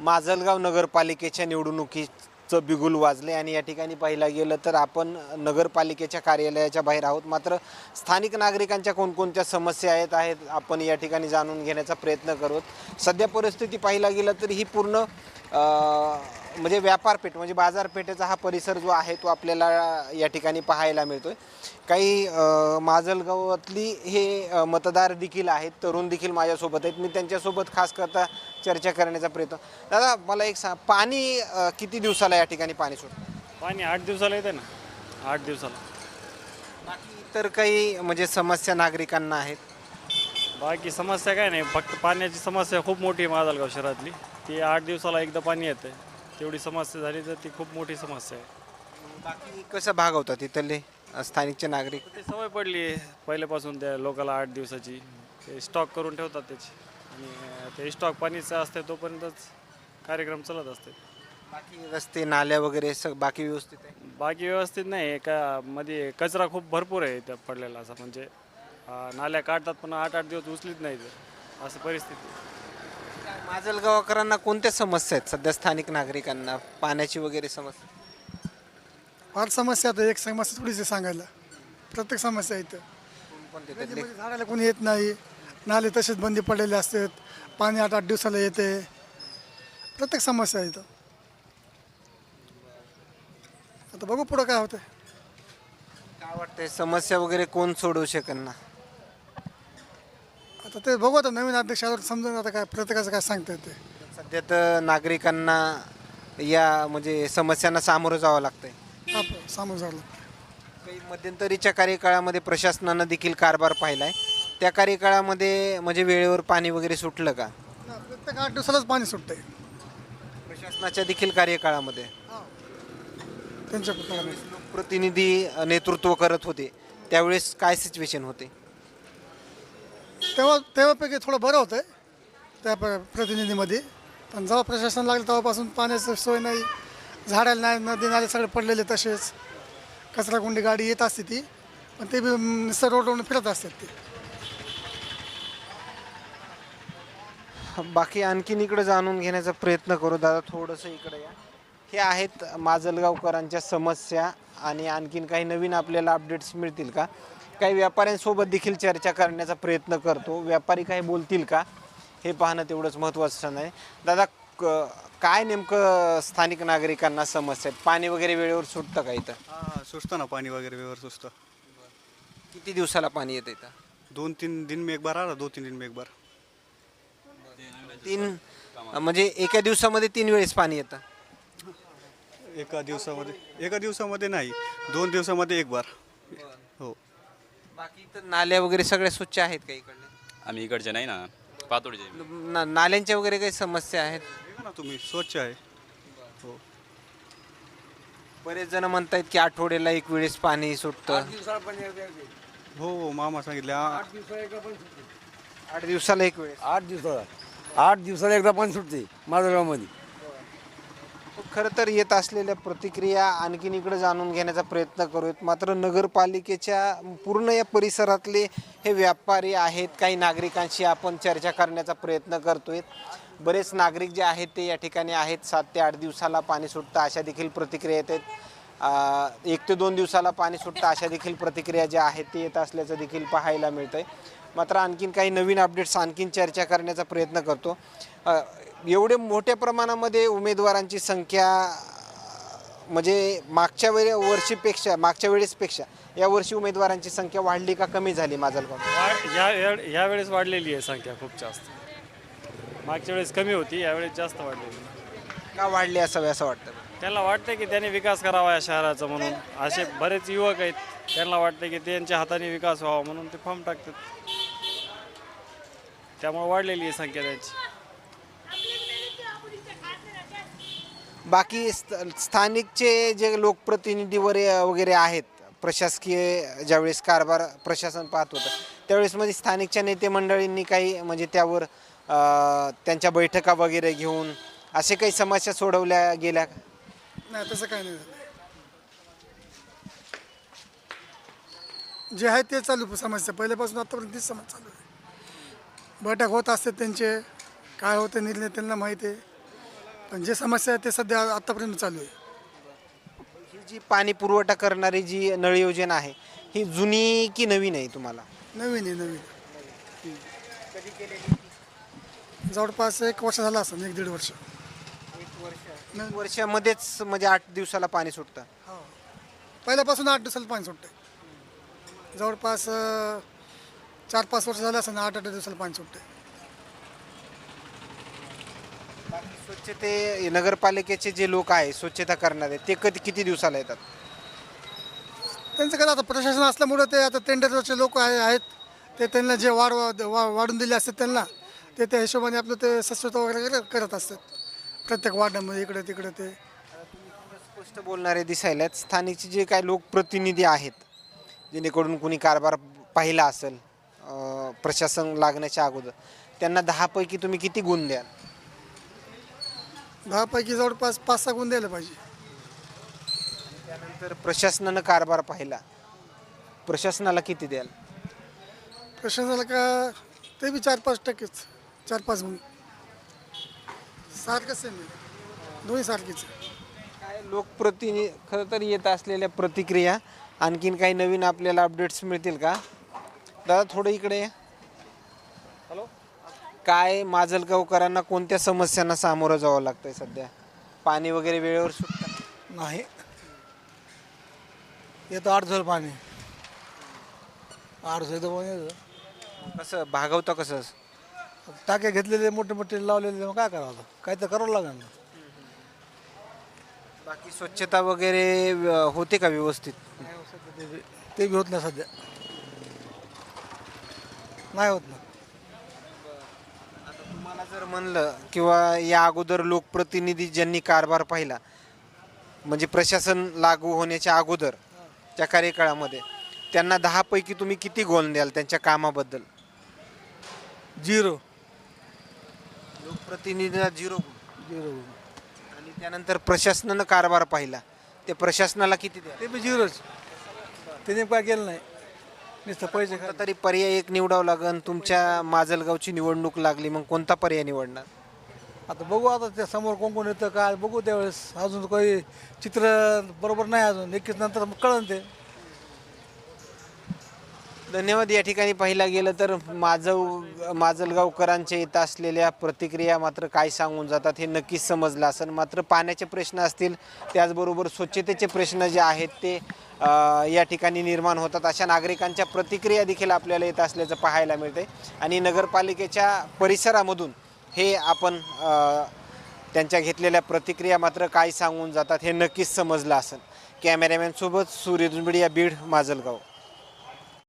माजलगाव नगरपालिकेच्या निवडणुकीचं बिगुल वाजले आणि या ठिकाणी पाहिला गेलं तर आपण नगरपालिकेच्या कार्यालयाच्या बाहेर आहोत. मात्र स्थानिक नागरिकांच्या कोणकोणत्या समस्या आहेत आहेत आपण या ठिकाणी जाणून घेण्याचा प्रयत्न करत सध्या परिस्थिती पाहिला गेलं तर ही पूर्ण म्हणजे व्यापारपेठ म्हणजे बाजारपेठेचा हा परिसर जो आहे तो आपल्याला या ठिकाणी पाहायला मिळतोय. काही माजलगावातली हे मतदार देखील आहेत तरुण देखील माझ्यासोबत आहेत. मी त्यांच्यासोबत खास करता चर्चा करण्याचा प्रयत्न दादा मला एक सांग पाणी किती दिवसाला या ठिकाणी पाणी सुटतं पाणी आठ दिवसाला येते ना आठ दिवसाला. बाकी इतर काही म्हणजे समस्या नागरिकांना आहेत? बाकी समस्या काय नाही फक्त पाण्याची समस्या खूप मोठी आहे माजलगाव शहरातली. ती आठ दिवसाला एकदा पाणी येते तेवढी समस्या झाली तर ती खूप मोठी समस्या आहे. बाकी कसं भागवतात इथले अ, स्थानिकचे नागरिक? ती सवय पडली आहे. पहिल्यापासून त्या लोकाला आठ दिवसाची. ते स्टॉक करून ठेवतात त्याची. आणि ते स्टॉक पाणीचं असते तोपर्यंतच कार्यक्रम चालत असते बाकी रस्ते नाल्या वगैरे सग बाकी व्यवस्थित आहे? बाकी व्यवस्थित नाही. एका मध्ये कचरा खूप भरपूर आहे त्या पडलेला असा. म्हणजे अं, नाल्या काढतात पण आठ आठ दिवस उचलीत नाही ते असं परिस्थिती आहे. माजलगावकरांना कोणत्या समस्या आहेत सध्या स्थानिक नागरिकांना? पाण्याची वगैरे समस्या? फार समस्या आता एक समस्या थोडीशी सांगायला. प्रत्येक समस्या आहे इथं. त्यातले नदीमध्ये झाडाला कोणी येत नाही. नाले तसेच बंदी पडलेले असतात. पाणी आठ आठ दिवसाला येते. प्रत्येक समस्या आहे इथं. आता बघू पुढं काय होतं काय वाटतंय? समस्या वगैरे कोण सोडवू शकेल ना? आता ते बघू आता नवीन अध्यक्षावर समजून आता काय प्रत्येकाचं काय सांगता येते सध्या तर नागरिकांना या म्हणजे समस्यांना सामोरं जावं लागतंय. हा सामोरं झालं काही मध्यंतरीच्या कार्यकाळामध्ये प्रशासनानं देखील कारभार पाहिलाय. त्या कार्यकाळामध्ये म्हणजे वेळेवर पाणी वगैरे सुटलं का? प्रत्येक आठ दिवसालाच पाणी सुटतंय. प्रशासनाच्या देखील कार्यकाळामध्ये? त्यांच्या कुटुंबामध्ये लोकप्रतिनिधी अ, नेतृत्व करत होते. त्यावेळेस काय सिच्युएशन होते? तेव्हा तेव्हापैकी थोडं बरं होतं त्या प- प्रतिनिधीमध्ये. पण जेव्हा प्रशासन लागलं तेव्हापासून पाण्याची सोय नाही झाडाला नाही नदी नाले सगळे पडलेले तसेच. कचरा कुंडी गाडी येत असते ती पण ते बी निसर्ग रोडवरून फिरत असतात ते. बाकी आणखीन इकडे जाणून घेण्याचा प्रयत्न करू. दादा थोडंसं इकडे या. हे आहेत माजलगावकरांच्या समस्या आणि आणखीन काही नवीन आपल्याला अपडेट्स मिळतील का? काही व्यापाऱ्यांसोबत देखील चर्चा करण्याचा प्रयत्न करतो. व्यापारी काही बोलतील का? हे पाहणं तेवढंच महत्त्वाचं नाही दादा क- काय नेमकं स्थानिक नागरिकांना समस्या आहेत? पाणी वगैरे वेळेवर सुटतं का इथं? हा सुचतं ना पाणी वगैरे व्यवस्थित सुचतं किती दिवसाला पाणी येतं इथं? दोन तीन दिन में एक बार आ रहा दो तीन दिन में एक बार तीन म्हणजे एका दिवसामध्ये तीन वेळेस पाणी येतं? एका दिवसामध्ये एका दिवसामध्ये नाही. दोन दिवसामध्ये एक बार. बाकी तर नाल्या वगैरे सगळ्या स्वच्छ आहेत का इकडले? आम्ही इकडचे नाही ना. पातोडचे ना- नाल्यांच्या वगैरे काही समस्या आहेत? बघा ना तुम्ही स्वच्छ आहे. हो. बरेच जण म्हणतायत की आठवड्याला एक वेळेस पाणी सुटतं. हो हो मामा सांगितले. आ- आठ दिवसाला एक वेळेस. आठ दिवसाला. आठ दिवसाला एकदा पाणी सुटते माजलगावमध्ये खरं तर येत असलेल्या प्रतिक्रिया आणखीन इकडे जाणून घेण्याचा प्रयत्न करूयात. मात्र नगरपालिकेच्या पूर्ण या परिसरातले हे व्यापारी आहेत काही नागरिकांशी आपण चर्चा करण्याचा प्रयत्न करतोय. बरेच नागरिक जे आहेत ते या ठिकाणी आहेत. सात ते आठ दिवसाला पाणी सुटतं अशा देखील प्रतिक्रिया येत आहेत. एक ते दोन दिवसाला पाणी सुटतं अशा देखील प्रतिक्रिया ज्या आहेत ते येत असल्याचं देखील पाहायला मिळतं आहे मात्र आणखीन काही नवीन अपडेट्स आणखीन चर्चा करण्याचा प्रयत्न करतो. एवढे मोठ्या प्रमाणामध्ये उमेदवारांची संख्या म्हणजे मागच्या वेळे वर्षीपेक्षा मागच्या वेळेसपेक्षा या वर्षी उमेदवारांची संख्या वाढली का कमी झाली माजलगाव? वाढ या या- या वेळेस वाढलेली आहे संख्या खूप जास्त. मागच्या वेळेस कमी होती यावेळेस जास्त वाढलेली. का वाढली असावे असं वाटतं? त्यांना वाटतं की त्यांनी विकास करावा या शहराचा म्हणून. असे बरेच युवक आहेत त्यांना वाटतं की त्यांच्या हाताने विकास व्हावा म्हणून ते फॉर्म टाकतात. त्यामुळे वाढलेली आहे संख्या त्यांची. बाकी स्त- स्थानिकचे जे लोकप्रतिनिधी वरे- वगैरे आहेत प्रशासकीय ज्यावेळेस कारभार प्रशासन पाहत होतं त्यावेळेस मध्ये स्थानिकच्या नेते मंडळींनी काही म्हणजे त्यावर अं, त्यांच्या बैठका वगैरे घेऊन असे काही समस्या सोडवल्या गेल्या का? नाही तसं काय नाही झालं. जे आहे ते चालू समस्या. पहिल्यापासून आतापर्यंत तीच समस्या चालू आहे. बैठक होत असते त्यांचे काय होते निर्णय त्यांना माहिती आहे. पण जे समस्या आहे ते सध्या आत्तापर्यंत चालू आहे. ही जी पाणी पुरवठा करणारी जी नळ योजना आहे ही जुनी की नवीन आहे तुम्हाला? नवीन आहे नवीन जवळपास एक वर्ष झालं असं एक दीड वर्ष. एक वर्षामध्येच म्हणजे आठ दिवसाला पाणी सुटतं. हो. पहिल्यापासून आठ दिवसाला पाणी सुटते जवळपास अं, चार पाच वर्ष झालं असं आठ आठ दिवसाला पाणी सुटते स्वच्छते नगरपालिकेचे जे लोक आहे स्वच्छता करणारे ते कधी किती दिवसाला येतात? त्यांचं काय आता प्रशासन असल्यामुळं ते आता टेंडरचे लोक आहे आहेत. ते त्यांना जे वाढ वा- वाढून दिले असतात त्यांना ते त्या हिशोबाने आपलं ते स्वच्छता वगैरे करत- करत असतात. प्रत्येक वार्डामध्ये इकडे तिकडे ते. स्पष्ट बोलणारे दिसायला आहेत. स्थानिकचे जे काही लोकप्रतिनिधी आहेत जेणेकरून कुणी कारभार पाहिला असेल प्रशासन लागण्याच्या अगोदर. त्यांना दहापैकी तुम्ही किती गुण द्याल? दहापैकी जवळपास पाच सहा गुण द्यायला पाहिजे. त्यानंतर प्रशासनानं कारभार पाहिला. प्रशासनाला किती द्याल? प्रशासनाला का ते बी चार पाच टक्केच चार पाच गुण. सारखंच आहे मी दोन्ही सारखीच आहे. काय लोकप्रतिनिधी खरं तर येत असलेल्या प्रतिक्रिया आणखीन काही नवीन आपल्याला अपडेट्स मिळतील का? दादा थोडं इकडे या. काय माजलगावकरांना कोणत्या समस्यांना सामोरं जावं लागतंय सध्या? पाणी वगैरे वेळेवर सुटतं? नाही. येतं आठ दिवसाला पाणी. आठ दिवसाचं पाणी येतं. कसं भागवतं कसं? टाक्या घेतलेले मोठे मोठे लावलेले मग काय करावं आता? काय तर करावं लागेल ना. बाकी स्वच्छता वगैरे अं, होते का व्यवस्थित? ते बी ते बी होत नाही सध्या. नाही होत ना. तुम्हाला जर म्हणलं किंवा या अगोदर लोकप्रतिनिधी ज्यांनी कारभार पाहिला म्हणजे प्रशासन लागू होण्याच्या अगोदर त्या कार्यकाळामध्ये त्यांना दहापैकी तुम्ही किती गोल द्याल त्यांच्या कामाबद्दल? झिरो. लोकप्रतिनिधीला झिरो गुण झिरो. आणि त्यानंतर प्रशासनानं कारभार पाहिला. ते प्रशासनाला किती द्याल? ते बी झिरोच. त्याने काय केलं नाही. नुसतं पैसे खा तरी पर्याय एक निवडावं लागन तुमच्या माजलगावची निवडणूक लागली मग कोणता पर्याय निवडणार? आता बघू आता त्या समोर कोण कोण येतं काय बघू त्यावेळेस. अजून काही चित्र बरोबर नाही अजून. एकवीस नंतर मग कळन ते. धन्यवाद. या ठिकाणी पाहिलं गेलं तर माझं माजलगावकरांच्या येत असलेल्या प्रतिक्रिया मात्र काय सांगून जातात हे नक्कीच समजलं असेल. मात्र पाण्याचे प्रश्न असतील त्याचबरोबर स्वच्छतेचे प्रश्न जे आहेत ते या ठिकाणी निर्माण होतात. अशा नागरिकांच्या प्रतिक्रिया देखील आपल्याला येत असल्याचं पाहायला मिळते आणि नगरपालिकेच्या परिसरामधून हे आपण त्यांच्या घेतलेल्या प्रतिक्रिया मात्र काय सांगून जातात हे नक्कीच समजलं असेल. कॅमेरामॅनसोबत सूर्य दुंबडी या बीड माजलगाव.